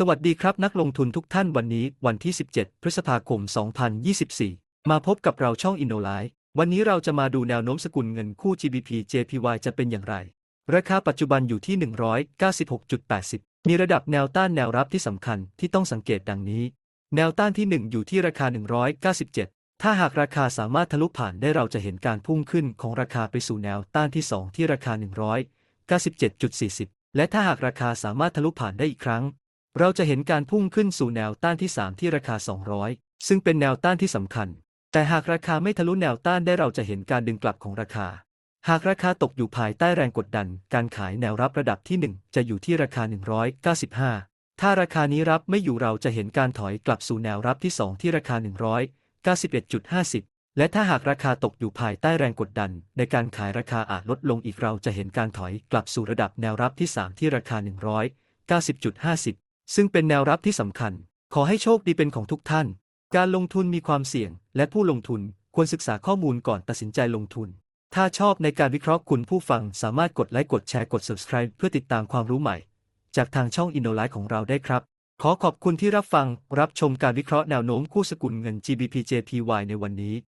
สวัสดีครับนักลงทุนทุกท่านวันนี้วันที่ 17 พฤษภาคม 2024 มาพบกับเราช่อง InnoLife วันนี้เราจะมาดูแนวโน้มสกุลเงินคู่ GBP JPY จะเป็นอย่างไร ราคาปัจจุบันอยู่ที่ 196.80 มีระดับแนวต้านแนวรับที่สำคัญที่ต้องสังเกตดังนี้ แนวต้านที่ 1 อยู่ที่ราคา 197 ถ้าหากราคาสามารถทะลุผ่านได้เราจะเห็นการพุ่งขึ้นของราคาไปสู่แนวต้านที่ 2 ที่ราคา 197.40 และถ้าหากราคาสามารถทะลุผ่านได้อีกครั้ง เราจะเห็นการพุ่งขึ้นสู่แนวต้านที่ 3 ที่ราคา 200 ซึ่งเป็นแนวต้านที่สำคัญ แต่หากราคาไม่ทะลุแนวต้านได้เราจะเห็นการดึงกลับของราคา หากราคาตกอยู่ภายใต้แรงกดดัน การขายแนวรับระดับที่ 1 จะอยู่ที่ราคา 195 ถ้าราคานี้รับไม่อยู่เราจะเห็นการถอยกลับสู่แนวรับที่ 2 ที่ราคา 191.50 และถ้าหากราคาตกอยู่ภายใต้แรงกดดัน ในการขายราคาอาจลดลงอีกเราจะเห็นการถอยกลับสู่ระดับแนวรับที่ 3 ที่ราคา 190.50 ซึ่งเป็นแนวรับที่สำคัญ ขอให้โชคดีเป็นของทุกท่าน การลงทุนมีความเสี่ยง และผู้ลงทุนควรศึกษาข้อมูลก่อนตัดสินใจลงทุน ถ้าชอบในการวิเคราะห์คุณผู้ฟังสามารถกดไลค์กดแชร์กด subscribe เพื่อติดตามความรู้ใหม่ จากทางช่อง InnoLife ของเราได้ครับ ขอขอบคุณที่รับฟังรับชมการวิเคราะห์แนวโน้มคู่สกุลเงิน GBP JPY ในวันนี้